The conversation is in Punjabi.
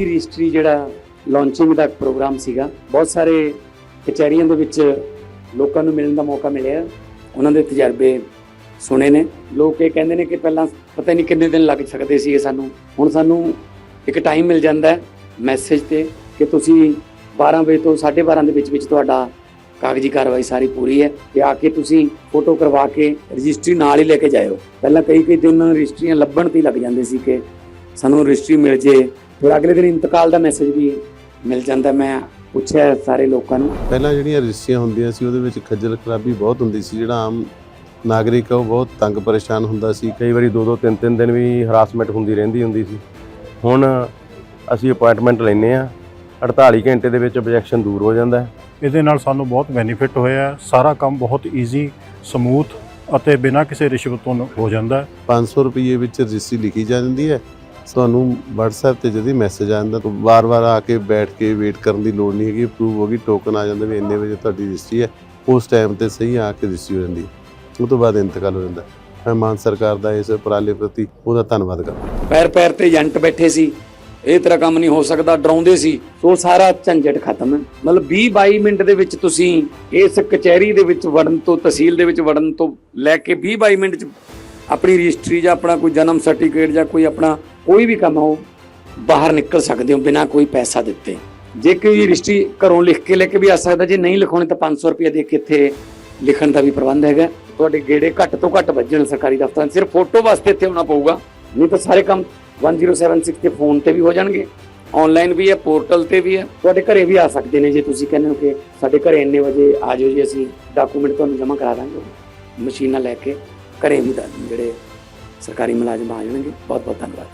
ਈਜ਼ੀ ਰਜਿਸਟਰੀ ਜਿਹੜਾ ਲਾਂਚਿੰਗ ਦਾ ਪ੍ਰੋਗਰਾਮ ਸੀਗਾ, ਬਹੁਤ ਸਾਰੇ ਕਚਹਿਰੀਆਂ ਦੇ ਵਿੱਚ ਲੋਕਾਂ ਨੂੰ ਮਿਲਣ ਦਾ ਮੌਕਾ ਮਿਲਿਆ। ਉਹਨਾਂ ਦੇ ਤਜਰਬੇ ਸੁਣੇ ਨੇ। ਲੋਕ ਇਹ ਕਹਿੰਦੇ ਨੇ ਕਿ ਪਹਿਲਾਂ ਪਤਾ ਨਹੀਂ ਕਿੰਨੇ ਦਿਨ ਲੱਗ ਸਕਦੇ ਸੀ ਸਾਨੂੰ। ਹੁਣ ਸਾਨੂੰ ਇੱਕ ਟਾਈਮ ਮਿਲ ਜਾਂਦਾ ਹੈ ਮੈਸੇਜ ਤੇ ਕਿ ਤੁਸੀਂ 12 ਵਜੇ ਤੋਂ 12:30 ਦੇ ਵਿੱਚ ਵਿੱਚ ਤੁਹਾਡਾ ਕਾਗਜ਼ੀ ਕਾਰਵਾਈ ਸਾਰੀ ਪੂਰੀ ਹੈ ਤੇ ਆ ਕੇ ਤੁਸੀਂ ਫੋਟੋ ਕਰਵਾ ਕੇ ਰਜਿਸਟਰੀ ਨਾਲ ਹੀ ਲੈ ਕੇ ਜਾਇਓ। ਪਹਿਲਾਂ ਕਈ ਕਈ ਦਿਨ ਰਜਿਸਟਰੀਆਂ ਲੱਭਣ ਤੇ ਹੀ ਲੱਗ ਜਾਂਦੇ ਸੀ ਕਿ ਸਾਨੂੰ ਰਜਿਸਟਰੀ ਮਿਲ ਜੇ। ਫਿਰ ਅਗਲੇ ਦਿਨ ਇੰਤਕਾਲ ਦਾ ਮੈਸੇਜ ਵੀ ਮਿਲ ਜਾਂਦਾ ਮੈਂ ਪੁੱਛਿਆ ਸਾਰੇ ਲੋਕਾਂ ਨੂੰ। ਪਹਿਲਾਂ ਜਿਹੜੀਆਂ ਰਜਿਸਟਰੀਆਂ ਹੁੰਦੀਆਂ ਸੀ ਉਹਦੇ ਵਿੱਚ ਖੱਜਲ ਖਰਾਬੀ ਬਹੁਤ ਹੁੰਦੀ ਸੀ। ਜਿਹੜਾ ਆਮ ਨਾਗਰਿਕ ਆ ਉਹ ਬਹੁਤ ਤੰਗ ਪਰੇਸ਼ਾਨ ਹੁੰਦਾ ਸੀ। ਕਈ ਵਾਰੀ ਦੋ ਦੋ ਤਿੰਨ ਤਿੰਨ ਦਿਨ ਵੀ ਹਰਾਸਮੈਂਟ ਹੁੰਦੀ ਰਹਿੰਦੀ ਹੁੰਦੀ ਸੀ। ਹੁਣ ਅਸੀਂ ਅਪਾਇੰਟਮੈਂਟ ਲੈਨੇ ਆ 48 ਘੰਟੇ ਦੇ ਵਿੱਚ objection ਦੂਰ ਹੋ ਜਾਂਦਾ ਇਹਦੇ ਨਾਲ ਸਾਨੂੰ ਬਹੁਤ ਬੈਨੀਫਿਟ ਹੋਇਆ। ਸਾਰਾ ਕੰਮ ਬਹੁਤ ਈਜ਼ੀ ਸਮੂਥ ਅਤੇ ਬਿਨਾਂ ਕਿਸੇ ਰਿਸ਼ਵਤ ਤੋਂ ਹੋ ਜਾਂਦਾ ਹੈ। 500 ਰੁਪਏ ਵਿੱਚ ਰਜਿਸਟਰੀ ਲਿਖੀ ਜਾਂਦੀ ਹੈ। ਤੁਹਾਨੂੰ WhatsApp ਤੇ ਜਦੀ ਮੈਸੇਜ ਆ ਜਾਂਦਾ ਤਾਂ ਵਾਰ-ਵਾਰ ਆ ਕੇ ਬੈਠ ਕੇ ਵੇਟ ਕਰਨ ਦੀ ਲੋੜ ਨਹੀਂ ਹੈਗੀ ਅਪਰੂਵ ਹੋ ਗਈ ਟੋਕਨ ਆ ਜਾਂਦਾ ਵੀ ਇੰਨੇ ਵਜੇ ਤੁਹਾਡੀ ਰਜਿਸਟਰੀ ਹੈ ਉਸ ਟਾਈਮ ਤੇ ਸਹੀ ਆ ਕੇ ਰਜਿਸਟਰੀ ਹੋ ਜਾਂਦੀ ਉਹ ਤੋਂ ਬਾਅਦ ਇੰਤਕਾਲ ਹੋ ਜਾਂਦਾ। ਮੈਂ ਮਾਨ ਸਰਕਾਰ ਦਾ ਇਸ ਉਪਰਾਲੇ ਪ੍ਰਤੀ ਉਹਦਾ ਧੰਨਵਾਦ ਕਰਦਾ ਪੈਰ ਪੈਰ ਤੇ ਏਜੰਟ ਬੈਠੇ ਸੀ ਇਹ ਤਰ੍ਹਾਂ ਕੰਮ ਨਹੀਂ ਹੋ ਸਕਦਾ ਡਰਾਉਂਦੇ ਸੀ। ਸੋ ਸਾਰਾ ਝੰਜਟ ਖਤਮ ਹੈ। ਮਤਲਬ 20 22 ਮਿੰਟ ਦੇ ਵਿੱਚ ਤੁਸੀਂ ਇਸ ਕਚਹਿਰੀ ਦੇ ਵਿੱਚ ਵੜਨ ਤੋਂ ਤਹਿਸੀਲ ਦੇ ਵਿੱਚ ਵੜਨ ਤੋਂ ਲੈ ਕੇ 20 22 ਮਿੰਟ ਚ ਆਪਣੀ ਰਜਿਸਟਰੀ ਜਾਂ ਆਪਣਾ ਕੋਈ ਜਨਮ ਸਰਟੀਫਿਕੇਟ ਜਾਂ ਕੋਈ ਆਪਣਾ ਕੋਈ ਵੀ ਕੰਮ ਹੋ ਬਾਹਰ ਨਿਕਲ ਸਕਦੇ ਹੋ ਬਿਨਾਂ ਕੋਈ ਪੈਸਾ ਦਿੱਤੇ। ਜੇ ਕੋਈ ਰਜਿਸਟਰੀ ਘਰੋਂ ਲਿਖ ਕੇ ਲੈ ਕੇ ਵੀ ਆ ਸਕਦਾ ਜੇ ਨਹੀਂ ਲਿਖਾਉਣੀ ਤਾਂ 500 ਰੁਪਏ ਦੇ ਕੇ ਇੱਥੇ ਲਿਖਣ ਦਾ ਵੀ ਪ੍ਰਬੰਧ ਹੈਗਾ। ਤੁਹਾਡੇ ਗੇੜੇ ਘੱਟ ਤੋਂ ਘੱਟ ਵੱਜਣ ਸਰਕਾਰੀ ਦਫ਼ਤਰਾਂ ਸਿਰਫ ਫੋਟੋ ਵਾਸਤੇ ਇੱਥੇ ਆਉਣਾ ਪਊਗਾ। ਨਹੀਂ ਤਾਂ ਸਾਰੇ ਕੰਮ 1076 ਤੇ ਫੋਨ ਤੇ ਵੀ ਹੋ ਜਾਣਗੇ। ਆਨਲਾਈਨ ਵੀ ਹੈ ਪੋਰਟਲ ਤੇ ਵੀ ਹੈ। ਤੁਹਾਡੇ ਘਰੇ ਵੀ ਆ ਸਕਦੇ ਨੇ ਜੇ ਤੁਸੀਂ ਕਹਿੰਦੇ ਹੋ ਕਿ ਸਾਡੇ ਘਰੇ ਇੰਨੇ ਵਜੇ ਆ ਜਾਓ ਜੀ ਅਸੀਂ ਡਾਕੂਮੈਂਟ ਤੁਹਾਨੂੰ ਜਮ੍ਹਾਂ ਕਰਾ ਦਾਂਗੇ। ਮਸ਼ੀਨਾਂ ਲੈ ਕੇ ਘਰੇ ਵੀ ਦਾ- ਜਿਹੜੇ ਸਰਕਾਰੀ ਮੁਲਾਜ਼ਮ ਆ ਜਾਣਗੇ। ਬਹੁਤ ਬਹੁਤ ਧੰਨਵਾਦ